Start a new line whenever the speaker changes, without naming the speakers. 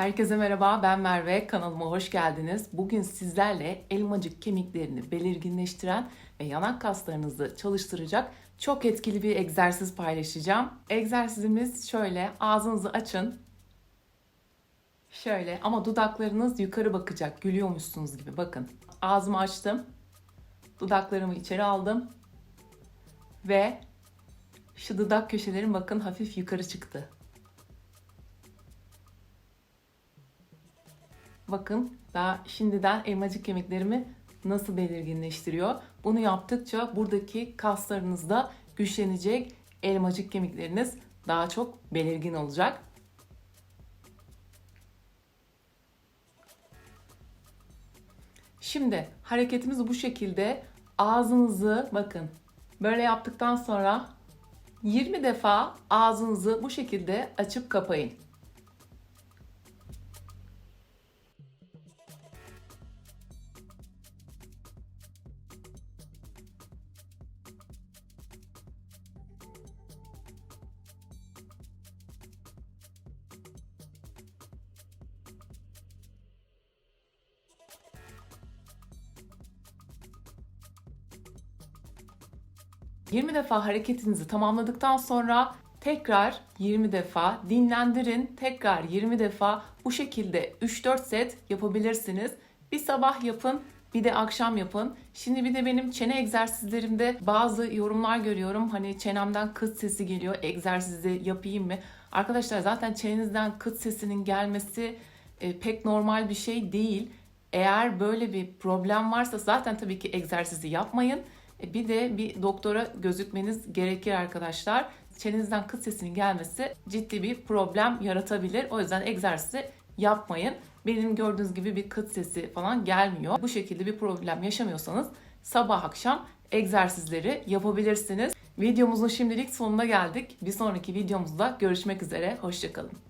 Herkese merhaba, ben Merve. Kanalıma hoş geldiniz. Bugün sizlerle elmacık kemiklerini belirginleştiren ve yanak kaslarınızı çalıştıracak çok etkili bir egzersiz paylaşacağım. Egzersizimiz şöyle, ağzınızı açın. Şöyle ama dudaklarınız yukarı bakacak, gülüyormuşsunuz gibi bakın. Ağzımı açtım, dudaklarımı içeri aldım ve şu dudak köşelerim bakın hafif yukarı çıktı. Bakın daha şimdiden elmacık kemiklerimi nasıl belirginleştiriyor. Bunu yaptıkça buradaki kaslarınız da güçlenecek. Elmacık kemikleriniz daha çok belirgin olacak. Şimdi hareketimiz bu şekilde. Ağzınızı bakın böyle yaptıktan sonra 20 defa ağzınızı bu şekilde açıp kapayın. ...20 defa hareketinizi tamamladıktan sonra tekrar 20 defa dinlendirin. Tekrar 20 defa bu şekilde 3-4 set yapabilirsiniz. Bir sabah yapın, bir de akşam yapın. Şimdi bir de benim çene egzersizlerimde bazı yorumlar görüyorum. Hani çenemden kıt sesi geliyor. Egzersizi yapayım mı? Arkadaşlar zaten çenenizden kıt sesinin gelmesi e, pek normal bir şey değil. Eğer böyle bir problem varsa zaten tabii ki egzersizi yapmayın. E, bir de bir doktora gözükmeniz gerekir arkadaşlar. Çenenizden kıt sesinin gelmesi ciddi bir problem yaratabilir. O yüzden egzersizi yapmayın. Benim gördüğünüz gibi bir kıt sesi falan gelmiyor. Bu şekilde bir problem yaşamıyorsanız sabah akşam egzersizleri yapabilirsiniz. Videomuzun şimdilik sonuna geldik. Bir sonraki videomuzda görüşmek üzere. Hoşçakalın.